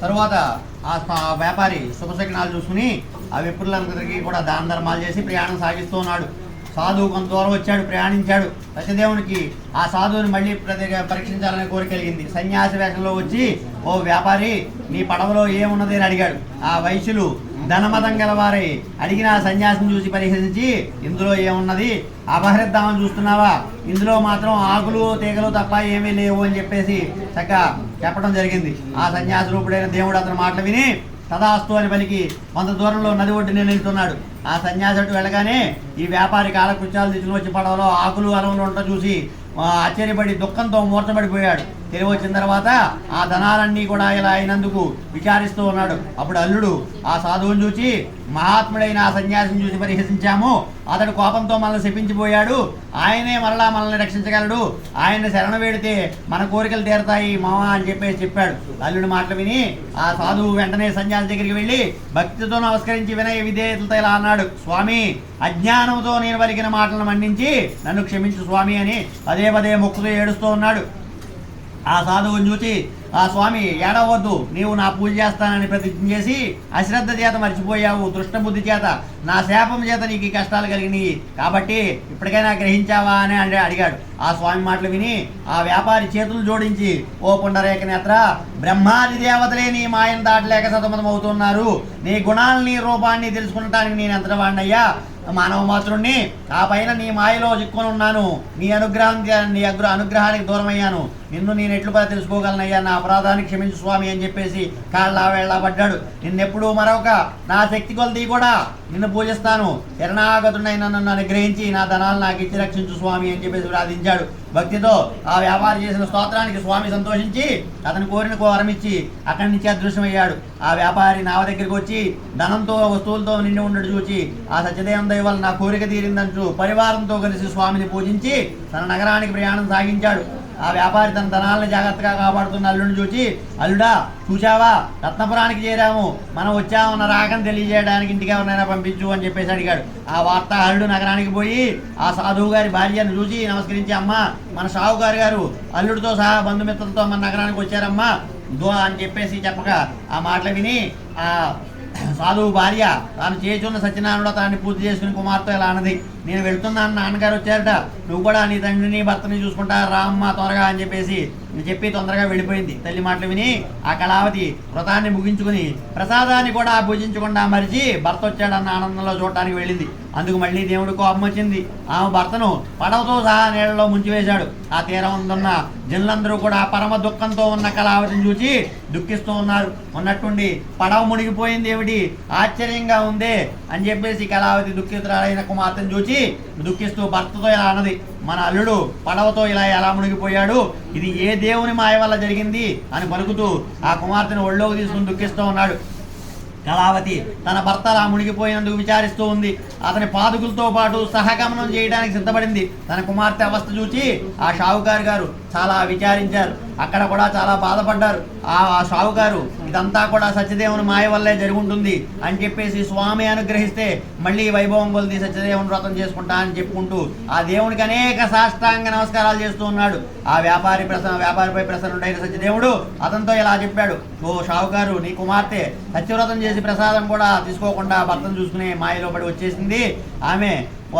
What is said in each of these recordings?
తరువాత ఆ ఆ వ్యాపారి శుభశకనాలు చూసుకుని ఆ విప్రులందరికీ కూడా దాన ధర్మాలు చేసి ప్రయాణం సాగిస్తూ ఉన్నాడు. సాధువు కొంత దూరం వచ్చాడు ప్రయాణించాడు. సత్యదేవునికి ఆ సాధువుని మళ్ళీ ప్రతి పరీక్షించాలని కోరిక కలిగింది. సన్యాసి వేషంలో వచ్చి ఓ వ్యాపారి నీ పడవలో ఏమున్నది? అని అడిగాడు. ఆ వైశ్యులు ధనమతం గలవారై. అడిగిన ఆ సన్యాసిని చూసి పరిహసించి ఇందులో ఏమున్నది? అపహరిద్దామని చూస్తున్నావా? ఇందులో మాత్రం ఆకులు తీగలు తప్ప ఏమీ లేవు అని చెప్పేసి చక్క చెప్పడం జరిగింది. ఆ సన్యాసి రూపుడైన దేవుడు అతని మాటలు విని తదాస్తు అని పలికి కొంత దూరంలో నది ఒడ్డు నిలుస్తున్నాడు ఆ సన్యాసి వెళ్ళగానే ఈ వ్యాపారి కాలకృత్యాలు తీసుకుని వచ్చి పడవలో ఆకులు అలవులు ఉంట చూసి ఆశ్చర్యపడి దుఃఖంతో మూర్చబడిపోయాడు తెలివి వచ్చిన తర్వాత ఆ ధనాలన్నీ కూడా ఇలా అయినందుకు విచారిస్తూ ఉన్నాడు. అప్పుడు అల్లుడు ఆ సాధువుని చూచి మహాత్ముడైన ఆ సన్యాసిని చూసి పరిహసించాము. అతడు కోపంతో మనల్ని శపించిపోయాడు. ఆయనే మరలా మనల్ని రక్షించగలడు. ఆయన శరణ వేడితే మన కోరికలు తీరతాయి మామ అని చెప్పేసి చెప్పాడు. అల్లుడి మాటలు విని ఆ సాధువు వెంటనే సన్యాసి దగ్గరికి వెళ్ళి భక్తితో నమస్కరించి వినయ విధేయతలతో ఇలా అన్నాడు. స్వామి అజ్ఞానంతో నేను పలికిన మాటలను మన్నించి నన్ను క్షమించు స్వామి అని పదే పదే మొక్కుతూ ఏడుస్తూ ఉన్నాడు. ఆ సాధువుని చూసి ఆ స్వామి ఏడవద్దు. నీవు నా పూజ చేస్తానని ప్రతిజ్ఞ చేసి అశ్రద్ధ చేత మర్చిపోయావు దృష్టబుద్ధి చేత. నా శాపం చేత నీకు ఈ కష్టాలు కలిగినాయి. కాబట్టి ఇప్పటికైనా గ్రహించావా? అని అంటే అడిగాడు. ఆ స్వామి మాటలు విని ఆ వ్యాపారి చేతులు జోడించి ఓ పుండరేఖ నేత్ర బ్రహ్మాది దేవతలే నీ మాయను దాటలేక సతమతం అవుతున్నారు నీ గుణాలని రూపాన్ని తెలుసుకుంటానికి నేను ఎంత వాడినయ్యా? మానవ మాత్రుణ్ణి ఆ పైన నీ మాయలో చిక్కుని ఉన్నాను నీ అనుగ్రహం నీ అగ్ర అనుగ్రహానికి దూరమయ్యాను. నిన్ను నేను ఎట్లు పద తెలుసుకోగలనయ్యా? నా అపరాధాన్ని క్షమించు స్వామి అని చెప్పేసి కాళ్ళ వేళ్ళ పడ్డాడు. నిన్నెప్పుడు మరొక నా శక్తి కొలది కూడా నిన్ను పూజిస్తాను. శరణాగతుడైన నన్ను అనుగ్రహించి నా ధనాలు నాకు ఇచ్చి రక్షించు స్వామి అని చెప్పేసి ప్రార్థించాడు. భక్తితో ఆ వ్యాపారి చేసిన స్తోత్రానికి స్వామి సంతోషించి అతని కోరిన వరమిచ్చి అక్కడి నుంచి అదృశ్యమయ్యాడు. ఆ వ్యాపారి నావ దగ్గరికి వచ్చి ధనంతో వస్తువులతో నిండి ఉండడు చూచి ఆ సత్యదేవం దయ వల్ల నా కోరిక తీరిందంటూ పరివారంతో కలిసి స్వామిని పూజించి తన నగరానికి ప్రయాణం సాగించాడు. ఆ వ్యాపారి తన ధనాలను జాగ్రత్తగా కాపాడుతున్న అల్లుడిని చూచి అల్లుడా చూచావా రత్నపురానికి చేరాము. మనం వచ్చామన్న రాకం తెలియజేయడానికి ఇంటికి ఎవరినైనా పంపించు అని చెప్పేసి అడిగాడు. ఆ వార్త అల్లుడు నగరానికి పోయి ఆ సాధువు గారి భార్యను చూసి నమస్కరించి అమ్మ మన షావుగారు గారు అల్లుడితో సహా బంధుమిత్రులతో మన నగరానికి వచ్చారమ్మా. దో అని చెప్పేసి చెప్పగా ఆ మాటలు విని ఆ సాధువు భార్య తాను చేస్తున్న సత్యనారాయణ తాన్ని పూర్తి చేసుకుని కుమార్తె ఇలా అన్నది. నేను వెళ్తున్నాను నాన్నగారు వచ్చారట. నువ్వు కూడా నీ తండ్రిని భర్తని చూసుకుంటా రామ్మ త్వరగా అని చెప్పేసి చెప్పి తొందరగా వెళ్ళిపోయింది. తల్లి మాటలు విని ఆ కళావతి వ్రతాన్ని ముగించుకుని ప్రసాదాన్ని కూడా భుజించకుండా మరిచి భర్త వచ్చాడన్న ఆనందంలో చూడటానికి వెళ్ళింది. అందుకు మళ్ళీ దేవుడు కోపం వచ్చింది. ఆమె భర్తను పడవతో సహా నీళ్ళలో ముంచివేశాడు. ఆ తీరం ఉందన్న జనులందరూ కూడా పరమ దుఃఖంతో ఉన్న కళావతిని చూసి దుఃఖిస్తూ ఉన్నారు. ఉన్నట్టుండి పడవ మునిగిపోయింది ఏమిటి? ఆశ్చర్యంగా ఉందే అని చెప్పేసి కళావతి దుఃఖితురాలైన కుమార్తెను చూసి దుఃఖిస్తూ భర్తతో ఇలా అన్నది. మన అల్లుడు పడవతో ఇలా ఎలా మునిగిపోయాడు? ఇది ఏ దేవుని మాయ వల్ల జరిగింది? అని పలుకుతూ ఆ కుమార్తెను ఒళ్ళోకి తీసుకుని దుఃఖిస్తూ ఉన్నాడు. కళావతి తన భర్త అలా మునిగిపోయినందుకు విచారిస్తూ ఉంది. అతని పాదుకులతో పాటు సహగమనం చేయడానికి సిద్ధపడింది. తన కుమార్తె అవస్థ చూచి ఆ షావుకారు గారు చాలా విచారించారు. అక్కడ కూడా చాలా బాధపడ్డారు. ఆ ఆ షావుకారు ఇదంతా కూడా సత్యదేవుని మాయ వల్లే జరుగుంటుంది అని చెప్పేసి స్వామి అనుగ్రహిస్తే మళ్ళీ వైభవం కొలిది సత్యదేవుని వ్రతం చేసుకుంటా అని చెప్పుకుంటూ ఆ దేవునికి అనేక సాష్టాంగ నమస్కారాలు చేస్తూ ఉన్నాడు. ఆ వ్యాపారి ప్రసన్న వ్యాపారిపై ప్రసన్నుడైన సత్యదేవుడు అతనితో ఇలా చెప్పాడు. ఓ షావుకారు నీ కుమార్తె సత్యవ్రతం చేసి ప్రసాదం కూడా తీసుకోకుండా భర్తను చూసుకునే మాయలో పడి వచ్చేసింది. ఆమె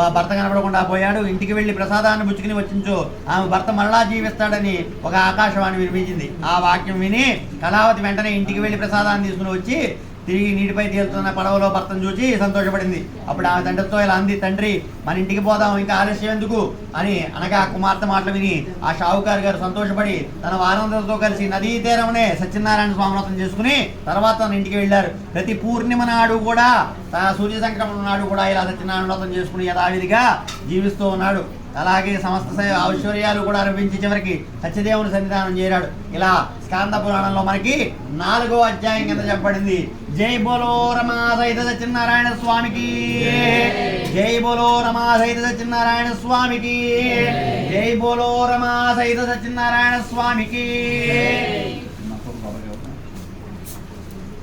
భర్త కనపడకుండా పోయాడు. ఇంటికి వెళ్ళి ప్రసాదాన్ని పుచ్చుకుని వచ్చించు. ఆమె భర్త మరలా జీవిస్తాడని ఒక ఆకాశవాణి వినిపించింది. ఆ వాక్యం విని కళావతి వెంటనే ఇంటికి వెళ్ళి ప్రసాదాన్ని తీసుకుని వచ్చి తిరిగి నీటిపై తేలుతున్న పడవలో భర్తను చూసి సంతోషపడింది. అప్పుడు ఆమె తండ్రితో ఇలా అంది తండ్రి మన ఇంటికి పోదాం ఇంకా ఆలస్యం ఎందుకు? అని అనగా కుమార్తె మాటలు విని ఆ షావుకారు గారు సంతోషపడి తన వారందరితో కలిసి నదీ తీరంలోనే సత్యనారాయణ స్వామి వ్రతం చేసుకుని తర్వాత తన ఇంటికి వెళ్ళారు. ప్రతి పూర్ణిమ నాడు కూడా తన సూర్య సంక్రమణ నాడు కూడా ఇలా సత్యనారాయణ వ్రతం చేసుకుని యథావిధిగా జీవిస్తూ ఉన్నాడు. అలాగే సమస్త ఐశ్వర్యాలు కూడా అనిపించి చివరికి సత్యదేవుని సన్నిధానం చేరాడు. ఇలా స్కాంద పురాణంలో మనకి నాలుగో అధ్యాయం కింద చెప్పబడింది. జై బోలో రమా సత్యనారాయణ స్వామికి. జై బోలో రమా సత్యనారాయణ స్వామికి. జై బోలో రమా సత్యనారాయణ స్వామికి.